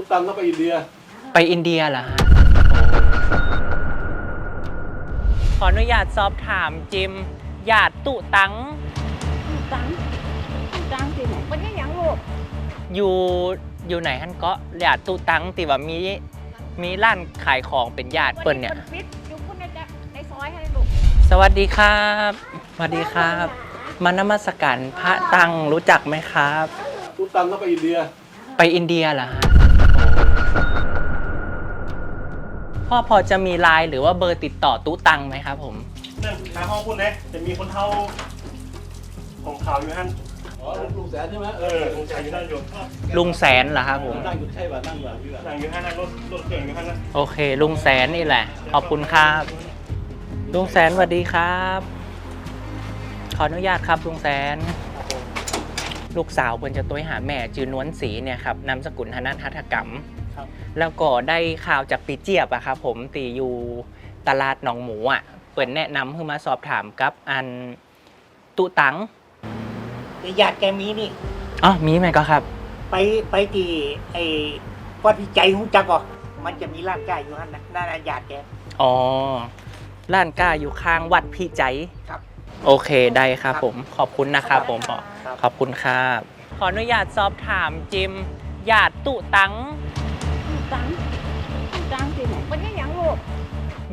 ทุกตังก็ไปอินเดีย ไปอินเดียเหรอฮะขออนุญาตสอบถามจิมหยาดตุตัง ตังตังที่ไหนวันนี้ยังลูกอยู่อยู่ไหนฮันก็หยาดตุตังติว่ามีมีร้านขายของเป็นญาติเปิ้นเนี่ยฟิตอยู่คุณในจะในซอยให้ลูกสวัสดีครับสวัสดีครับ มานมัสการพระตังรู้จักไหมครับทุกตังก็ไปอินเดีย ไปอินเดียเหรอฮะ พ่อพอจะมีไลน์หรือว่าเบอร์ติดต่อตู้ตังไหมครับผมนั่นทางห้องคุณเนี่ยจะมีคนเท่าของข่าวอยู่ท่านอ๋อลุงแสนใช่ไหมเออคงใจอยู่ท่านอยู่ลุงแสนเหรอครับผมนั่งอยู่ใช่ป่ะนั่งแบบนี้ป่ะนั่งอยู่ท่านนั่งรถรถเก่งอยู่ท่านนะโอเค ลุงแสนนี่แหละ ขอบคุณครับ ลุงแสนสวัสดีครับ ขออนุญาตครับลุงแสนลูกสาวเพิ่นจะตัวหาแม่จือนวลศรีเนี่ยครับนามสกุลธนัทหัตถกรรม ครับ แล้วก็ได้ข่าวจากปีเจี๊ยบอะครับผมตีอยู่ตลาดหนองหมูอะเปิดแนะนำให้มาสอบถามกับอันตุตังญาติแกมีนี่ อ๋อมีไหมก็ครับ ไปไปที่ไอ้วัดวิจัยหูจักก่อมันจะมีร้านใกล้อยู่นั่นนะนั่นน่ะญาติแก อ๋อร้านก้าอยู่ข้างวัดพี่ใจครับ โอเคได้ครับผมขอบคุณนะครับผมครับขอบคุณครับ ขออนุญาตสอบถามจิมหยาดตุตัง ตังตังที่ไหนวันนี้ยังลูก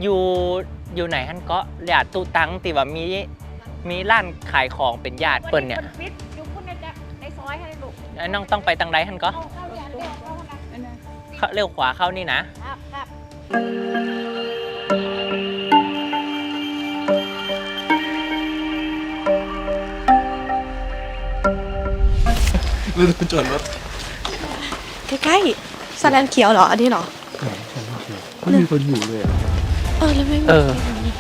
อยู่อยู่ไหนฮันก็หยาดตุตังติว่ามีมีร้านขายของเป็นญาติเปิ้นเนี่ยฟิตอยู่คุณในจะในซอยให้ลูกไอ้น้องต้องไปทางใดฮันก็เอาเข้าอย่าเรียกเข้านะเข้าเลี้ยวขวาเข้านี่นะครับครับลืมจอดรถใกล้ๆ สแลนเขียวเหรอ อันนี้เหรอไม่มีคนอยู่เลยเออแล้วไม่มีเออใครอยู่